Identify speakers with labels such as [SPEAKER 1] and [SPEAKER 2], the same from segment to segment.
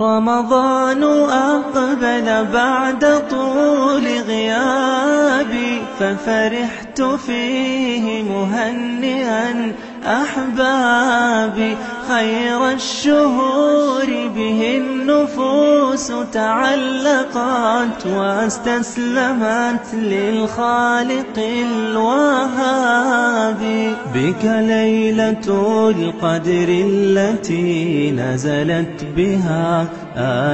[SPEAKER 1] رمضان أقبل بعد طول غيابي ففرحت فيه مهنئا أحبابي خير الشهور به النفوس تعلقت واستسلمت للخالق الوهاب. بك ليلة القدر التي نزلت بها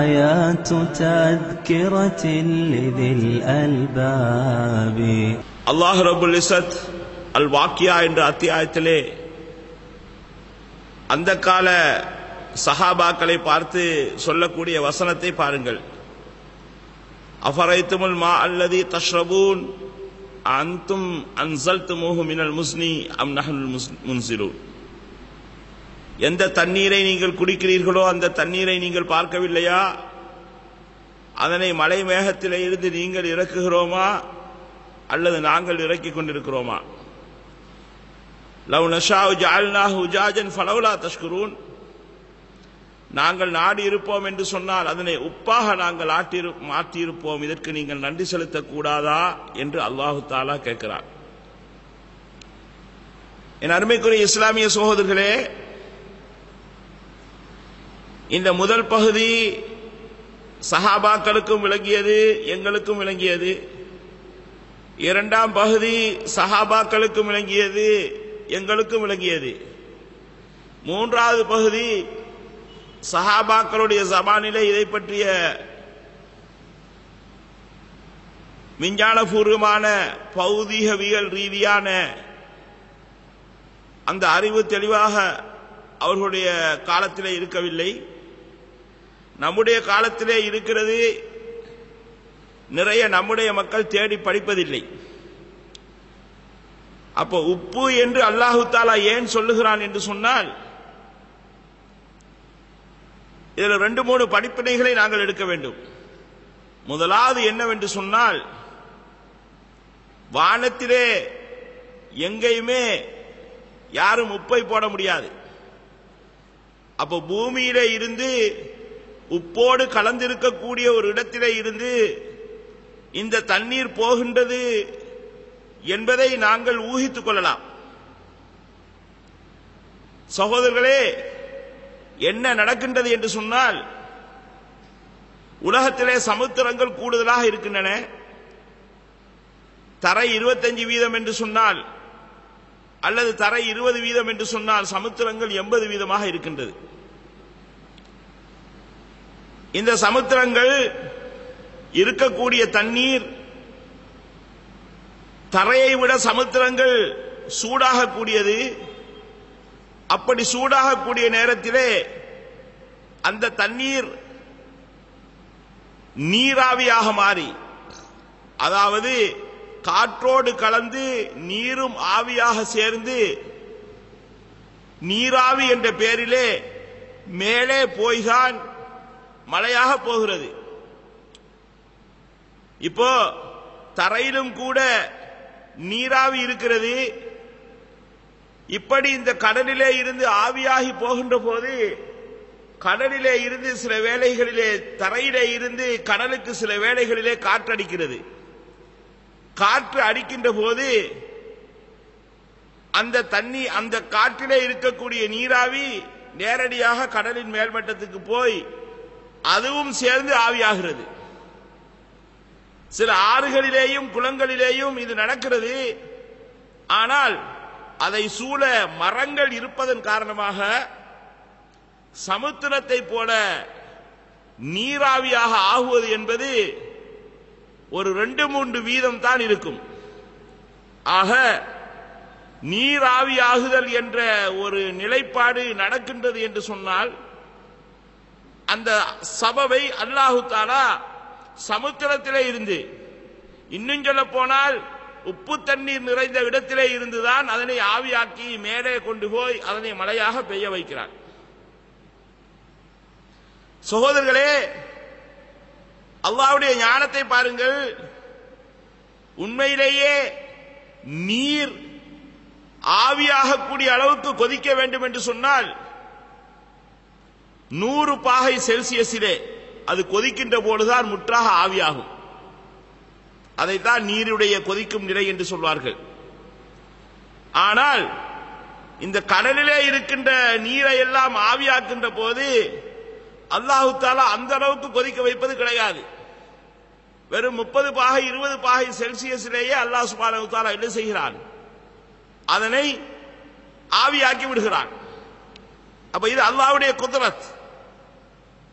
[SPEAKER 1] آيات تذكرة لذي الألباب
[SPEAKER 2] அல்லாஹ் ரபுல் இசத் அல் வாக்கியா என்ற அத்தியாயத்திலே அந்த கால சஹாபாக்களை பார்த்து சொல்லக்கூடிய வசனத்தை பாருங்கள் அஃபரைத்துமுல் மா அல்லதி தஷ்ரபூன் அந்தும் அன்சல்துமுஹு மினல் முஸ்னி அம் நஹனுல் முன்சிரு எந்த தண்ணீரை நீங்கள் குடிக்கிறீர்களோ அந்த தண்ணீரை நீங்கள் பார்க்கவில்லையா? அதனை மலை மேகத்திலே இருந்து நீங்கள் இறக்குகிறோமா? அல்லது நாங்கள் இறக்கிக் கொண்டிருக்கிறோமா? லவ் நஷா ஜால்னா உஜாஜன் ஃபலவுலா தஷ்குரூன். நாங்கள் நாடி இருப்போம் என்று சொன்னால் அதனை உப்பாக நாங்கள் ஆட்டிரு மாற்றியிருப்போம். இதற்கு நீங்கள் நன்றி செலுத்தக்கூடாதா என்று அல்லாஹு தாலா கேட்கிறார் என் அருமைக்குரிய இஸ்லாமிய சகோதரர்களே இந்த முதல் பகுதி சஹாபாக்களுக்கும் விளங்கியது எங்களுக்கும் விளங்கியது. இரண்டாம் பகுதி சஹாபாக்களுக்கும் விளங்கியது எங்களுக்கும் விளங்கியது. மூன்றாவது பகுதி சஹாபாக்களுடைய ஜமானிலே இதை பற்றிய விஞ்ஞானபூர்வமான பௌதீகவியல் ரீதியான அந்த அறிவு தெளிவாக அவர்களுடைய காலத்திலே இருக்கவில்லை. நம்முடைய காலத்திலே இருக்கிறது நிறைய நம்முடைய மக்கள் தேடி படிப்பதில்லை. அப்போ உப்பு என்று அல்லாஹு தாலா ஏன் சொல்லுகிறான் என்று சொன்னால் இதில் ரெண்டு மூணு படிப்பினைகளை நாங்கள் எடுக்க வேண்டும். முதலாவது என்னவென்று சொன்னால் வானத்திலே எங்கேயுமே யாரும் உப்பை போட முடியாது. அப்போ பூமியிலே இருந்து உப்போடு கலந்திருக்கக்கூடிய ஒரு இடத்திலே இருந்து இந்த தண்ணீர் போகின்றது என்பதை நாங்கள் ஊகித்துக் கொள்ளலாம். சகோதரர்களே என்ன நடக்கின்றது என்று சொன்னால் உலகத்திலே சமுத்திரங்கள் கூடுதலாக இருக்கின்றன. தரை இருபத்தஞ்சு வீதம் என்று சொன்னால் அல்லது தரை இருபது வீதம் என்று சொன்னால் சமுத்திரங்கள் எண்பது வீதமாக இருக்கின்றது. இந்த சமுத்திரங்கள் இருக்கக்கூடிய தண்ணீர் தரையை விட சமுத்திரங்கள் சூடாகக்கூடியது கூடியது அப்படி சூடாகக்கூடிய நேரத்திலே அந்த தண்ணீர் நீராவியாக மாறி அதாவது காற்றோடு கலந்து நீரும் ஆவியாக சேர்ந்து நீராவி என்ற பெயரிலே மேலே போய்தான் மழையாக போகிறது. இப்போ தரையிலும் கூட நீராவி இருக்கிறது. இப்படி இந்த கடலிலே இருந்து ஆவியாகி போகின்ற போது கடலிலே இருந்து சில வேளைகளிலே தரையிலே இருந்து கடலுக்கு சில வேளைகளிலே காற்றடிக்கிறது. காற்று அடிக்கின்ற போது அந்த தண்ணி அந்த காற்றிலே இருக்கக்கூடிய நீராவி நேரடியாக கடலின் மேல்மட்டத்துக்கு போய் அதுவும் சேர்ந்து ஆவியாகிறது. சில ஆறுகளிலேயும் குளங்களிலேயும் இது நடக்கிறது. ஆனால் அதை சூழ மரங்கள் இருப்பதன் காரணமாக சமுத்திரத்தை போல நீராவியாக ஆகுவது என்பது ஒரு ரெண்டு மூன்று வீதம் தான் இருக்கும். ஆக நீராவியாகுதல் என்ற ஒரு நிலைப்பாடு நடக்கின்றது என்று சொன்னால் அந்த சபவை அல்லாஹு தாலா சமுத்திரத்திலே இருந்து இன்னும் சொல்ல போனால் உப்பு தண்ணீர் நிறைந்த இடத்திலே இருந்துதான் அதனை ஆவியாக்கி மேலே கொண்டு போய் அதனை மழையாக பெய்ய வைக்கிறார். சகோதரர்களே அல்லாவுடைய ஞானத்தை பாருங்கள். உண்மையிலேயே நீர் ஆவியாகக்கூடிய அளவுக்கு கொதிக்க வேண்டும் என்று சொன்னால் நூறு பாகை செல்சியஸிலே அது கொதிக்கின்ற போதுதான் முற்றாக ஆவியாகும். அதைத்தான் நீருடைய கொதிக்கும் நிலை என்று சொல்வார்கள். ஆனால் இந்த கடலிலே இருக்கின்ற நீரை எல்லாம் ஆவியாக்கின்ற போது அல்லாஹு தாலா அந்த அளவுக்கு கொதிக்க வைப்பது கிடையாது. வெறும் முப்பது பாகை இருபது பாகை செல்சியஸிலேயே அல்லாஹ் சுபானு தாலா என்ன செய்கிறான்? அதனை ஆவியாக்கி விடுகிறான். அப்ப இது அல்லாஹ்வுடைய குதிரத்.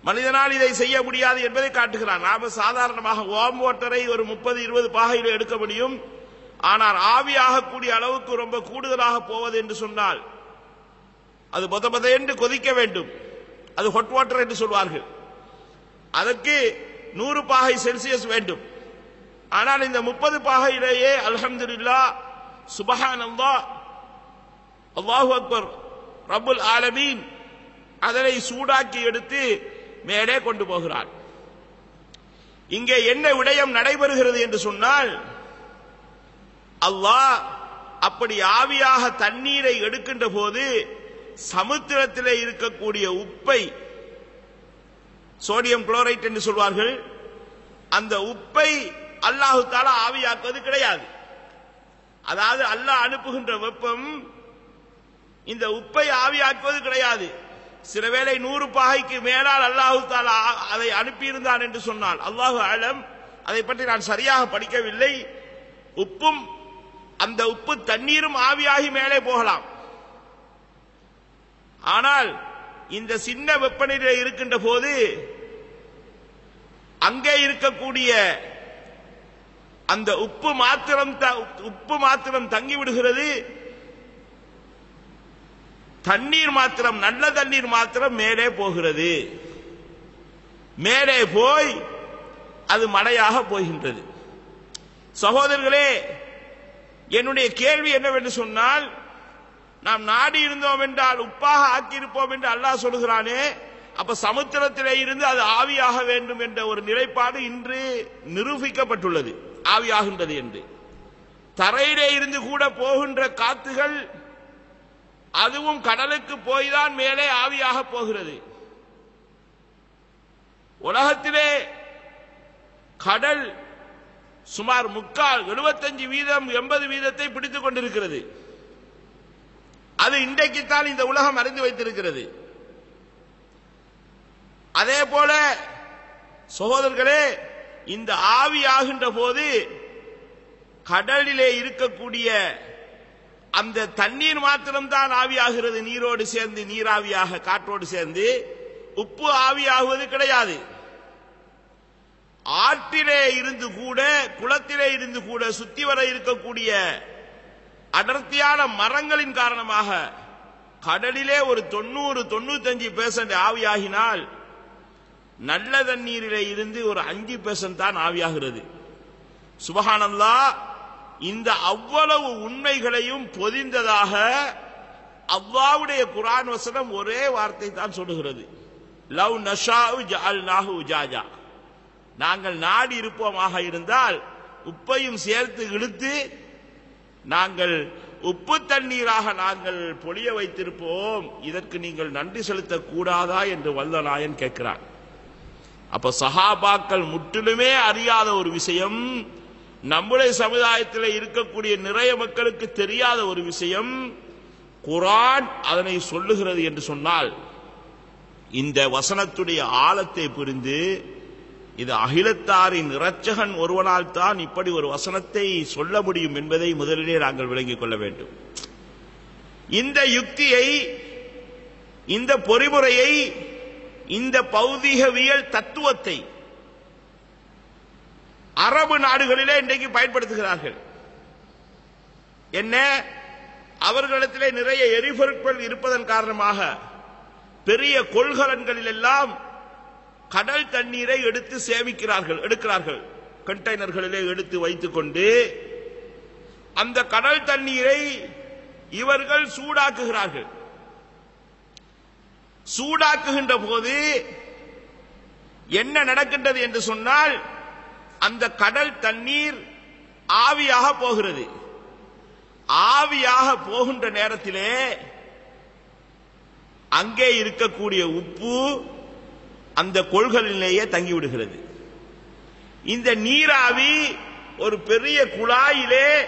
[SPEAKER 2] மனிதனால் இதை செய்ய முடியாது என்பதை காட்டுகிறான். நாம சாதாரணமாக வார்ம் வாட்டரை ஒரு முப்பது இருபது பாகையில் எடுக்க முடியும். ஆனால் ஆவியாகக்கூடிய அளவுக்கு ரொம்ப கூடுதலாக போவது என்று சொன்னால் அது பொத பொத என்று கொதிக்க வேண்டும். அது ஹொட் வாட்டர் என்று சொல்வார்கள். அதற்கு நூறு பாகை செல்சியஸ் வேண்டும். ஆனால் இந்த முப்பது பாகையிலேயே அல்ஹம்துலில்லா சுபஹான் அல்லா அல்லாஹு அக்பர் ரபுல் ஆலமீன் அதனை சூடாக்கி எடுத்து மேலே கொண்டு போகிறார். இங்கே என்ன விடயம் நடைபெறுகிறது என்று சொன்னால் அல்லாஹ் அப்படி ஆவியாக தண்ணீரை எடுக்கின்ற போது சமுத்திரத்திலே இருக்கக்கூடிய உப்பை சோடியம் குளோரைட் என்று சொல்வார்கள் அந்த உப்பை அல்லாஹு தாலா ஆவியாக்குவது கிடையாது. அதாவது அல்லாஹ் அனுப்புகின்ற வெப்பம் இந்த உப்பை ஆவியாக்குவது கிடையாது. சில வேளை நூறு பாகைக்கு மேலால் அல்லாஹு தாலா அதை அனுப்பியிருந்தான் என்று சொன்னால் அல்லாஹு ஆலம் அதை பற்றி நான் சரியாக படிக்கவில்லை. உப்பும் அந்த உப்பு தண்ணீரும் ஆவியாகி மேலே போகலாம். ஆனால் இந்த சின்ன வெப்பநிலை இருக்கின்ற போது அங்கே இருக்கக்கூடிய அந்த உப்பு மாத்திரம் த- உப்பு மாத்திரம் தங்கி விடுகிறது தண்ணீர் மாத்திரம் நல்ல தண்ணீர் மாத்திரம் மேலே போகிறது. மேலே போய் அது மழையாக போகின்றது. சகோதரர்களே என்னுடைய கேள்வி என்னவென்று சொன்னால் நாம் நாடி இருந்தோம் என்றால் உப்பாக ஆக்கியிருப்போம் என்று அல்லாஹ் சொல்கிறானே அப்ப சமுத்திரத்திலே இருந்து அது ஆவியாக வேண்டும் என்ற ஒரு நிலைப்பாடு இன்று நிரூபிக்கப்பட்டுள்ளது. ஆவியாகின்றது என்று. தரையிலே இருந்து கூட போகின்ற காத்துகள் அதுவும் கடலுக்கு போய்தான் மேலே ஆவியாக போகிறது. உலகத்திலே கடல் சுமார் முக்கால் 75 வீதம் எண்பது வீதத்தை பிடித்துக் கொண்டிருக்கிறது. அது இன்றைக்குத்தான் இந்த உலகம் அறிந்து வைத்திருக்கிறது. அதே போல சகோதரர்களே இந்த ஆவி ஆகின்ற போது கடலிலே இருக்கக்கூடிய அந்த தண்ணீர் மாத்திரம்தான் ஆவியாகிறது. நீரோடு சேர்ந்து நீராவியாக காற்றோடு சேர்ந்து உப்பு ஆவியாகுவது கிடையாது. ஆற்றிலே இருந்து கூட குளத்திலே இருந்து கூட சுத்தி வர இருக்கக்கூடிய அடர்த்தியான மரங்களின் காரணமாக கடலிலே ஒரு தொண்ணூறு தொண்ணூத்தஞ்சு பெர்சன்ட் ஆவியாகினால் நல்ல தண்ணீரிலே இருந்து ஒரு அஞ்சு பெர்சன்ட் தான் ஆவியாகிறது. சுபகானந்தா இந்த அவ்வளவு உண்மைகளையும் பொதிந்ததாக அவ்வாவுடைய குரான் வசனம் ஒரே வார்த்தை தான் சொல்லுகிறது. லவ் நஷாவு நாகு உஜாஜா. நாங்கள் நாடி இருப்போமாக இருந்தால் உப்பையும் சேர்த்து இழுத்து நாங்கள் உப்பு தண்ணீராக நாங்கள் பொழிய வைத்திருப்போம். இதற்கு நீங்கள் நன்றி செலுத்தக் கூடாதா என்று வல்ல நாயன் கேட்கிறான். அப்ப சஹாபாக்கள் முற்றிலுமே அறியாத ஒரு விஷயம். நம்முடைய சமுதாயத்தில் இருக்கக்கூடிய நிறைய மக்களுக்கு தெரியாத ஒரு விஷயம் குரான் அதனை சொல்லுகிறது என்று சொன்னால் இந்த வசனத்துடைய ஆழத்தை புரிந்து இது அகிலத்தாரின் இரட்சகன் ஒருவனால் தான் இப்படி ஒரு வசனத்தை சொல்ல முடியும் என்பதை முதலிலே நாங்கள் விளங்கிக் கொள்ள வேண்டும். இந்த யுக்தியை இந்த பொறிமுறையை இந்த பௌதிகவியல் தத்துவத்தை அரபு நாடுகளிலே இன்றைக்கு பயன்படுத்துகிறார்கள். என்ன? அவர்களிடத்திலே நிறைய எரிபொருட்கள் இருப்பதன் காரணமாக பெரிய கொள்கலன்களில் எல்லாம் கடல் தண்ணீரை எடுத்து சேமிக்கிறார்கள் எடுக்கிறார்கள். கண்டெய்னர்களிலே எடுத்து வைத்துக் கொண்டு அந்த கடல் தண்ணீரை இவர்கள் சூடாக்குகிறார்கள். சூடாக்குகின்ற போது என்ன நடக்கின்றது என்று சொன்னால் அந்த கடல் தண்ணீர் ஆவியாக போகிறது. ஆவியாக போகின்ற நேரத்திலே அங்கே இருக்கக்கூடிய உப்பு அந்த கொள்களிலேயே தங்கிவிடுகிறது. இந்த நீராவி ஒரு பெரிய குழாயிலே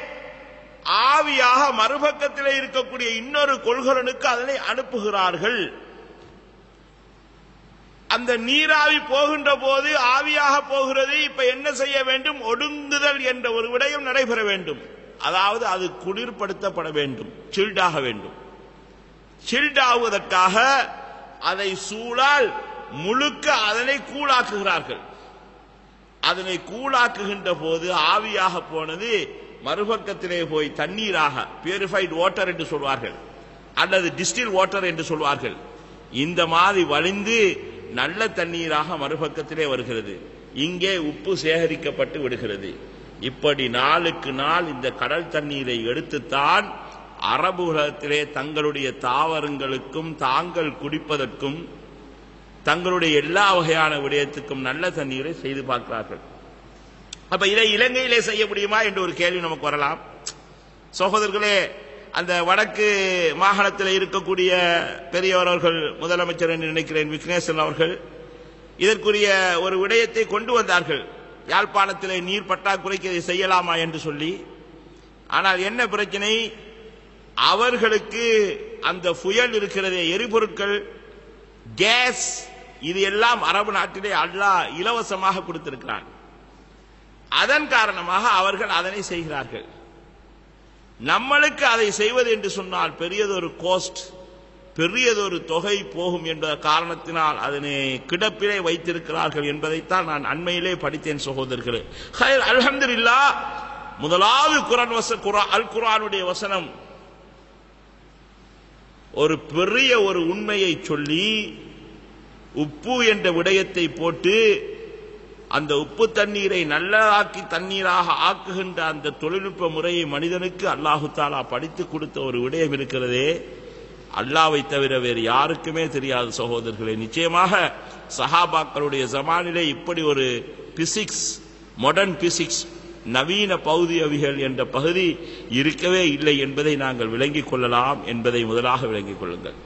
[SPEAKER 2] ஆவியாக மறுபக்கத்திலே இருக்கக்கூடிய இன்னொரு கொள்கலனுக்கு அதனை அனுப்புகிறார்கள். அந்த நீராவி போகின்ற போது ஆவியாக போகிறது இப்ப என்ன செய்ய வேண்டும்? ஒடுங்குதல் என்ற ஒரு விடயம் நடைபெற வேண்டும். அதாவது அது குளிர்படுத்தப்பட வேண்டும். சில்டாக வேண்டும். சில்டாவதற்காக அதை சூழால் முழுக்க அதனை கூழாக்குகிறார்கள். அதனை கூழாக்குகின்ற போது ஆவியாக போனது மறுபக்கத்திலே போய் தண்ணீராக பியூரிஃபைட் வாட்டர் என்று சொல்வார்கள். அல்லது டிஸ்டில் வாட்டர் என்று சொல்வார்கள். இந்த மாதிரி வழிந்து நல்ல தண்ணீராக மறுபக்கத்திலே வருகிறது. இங்கே உப்பு சேகரிக்கப்பட்டு விடுகிறது. இப்படி நாளுக்கு நாள் இந்த கடல் தண்ணீரை எடுத்துத்தான் அரபு உலகத்திலே தங்களுடைய தாவரங்களுக்கும் தாங்கள் குடிப்பதற்கும் தங்களுடைய எல்லா வகையான விடயத்துக்கும் நல்ல தண்ணீரை செய்து பார்க்கிறார்கள். அப்ப இதை இலங்கையிலே செய்ய முடியுமா என்று ஒரு கேள்வி நமக்கு வரலாம். சகோதரர்களே அந்த வடக்கு மாகாணத்தில் இருக்கக்கூடிய பெரியவர்கள் முதலமைச்சர் என்று நினைக்கிறேன் விக்னேசன் அவர்கள். இதற்குரிய ஒரு விடயத்தை கொண்டு வந்தார்கள். யாழ்ப்பாணத்தில் நீர் பற்றாக்குறைக்கு இதை செய்யலாமா என்று சொல்லி. ஆனால் என்ன பிரச்சனை? அவர்களுக்கு அந்த புயல் இருக்கிறதே எரிபொருட்கள் கேஸ் இது எல்லாம் அரபு நாட்டிலே அல்லாஹ் இலவசமாக கொடுத்திருக்கிறான். அதன் காரணமாக அவர்கள் அதனை செய்கிறார்கள். நம்மளுக்கு அதை செய்வது என்று சொன்னால் பெரியதொரு கோஸ்ட் பெரியதொரு தொகை போகும் என்ற காரணத்தினால் அதனை கிடப்பிலே வைத்திருக்கிறார்கள் என்பதைத்தான் நான் அண்மையிலே படித்தேன் சகோதரர்களே. அல்ஹம்துலில்லா முதலாவது குரான் வச குரா அல் குரானுடைய வசனம். ஒரு பெரிய ஒரு உண்மையை சொல்லி உப்பு என்ற விடயத்தை போட்டு அந்த உப்பு தண்ணீரை நல்லதாக்கி தண்ணீராக ஆக்குகின்ற அந்த தொழில்நுட்ப முறையை மனிதனுக்கு அல்லாஹு தாலா படித்து கொடுத்த ஒரு விடயம் இருக்கிறதே. அல்லாவை தவிர வேறு யாருக்குமே தெரியாது சகோதரர்களே நிச்சயமாக சஹாபாக்களுடைய ஜமானிலே இப்படி ஒரு பிசிக்ஸ் மாடர்ன் பிசிக்ஸ் நவீன பௌதியவிகள் என்ற பகுதி இருக்கவே இல்லை என்பதை நாங்கள் விளங்கிக் கொள்ளலாம் என்பதை முதலாக விளங்கிக் கொள்ளுங்கள்.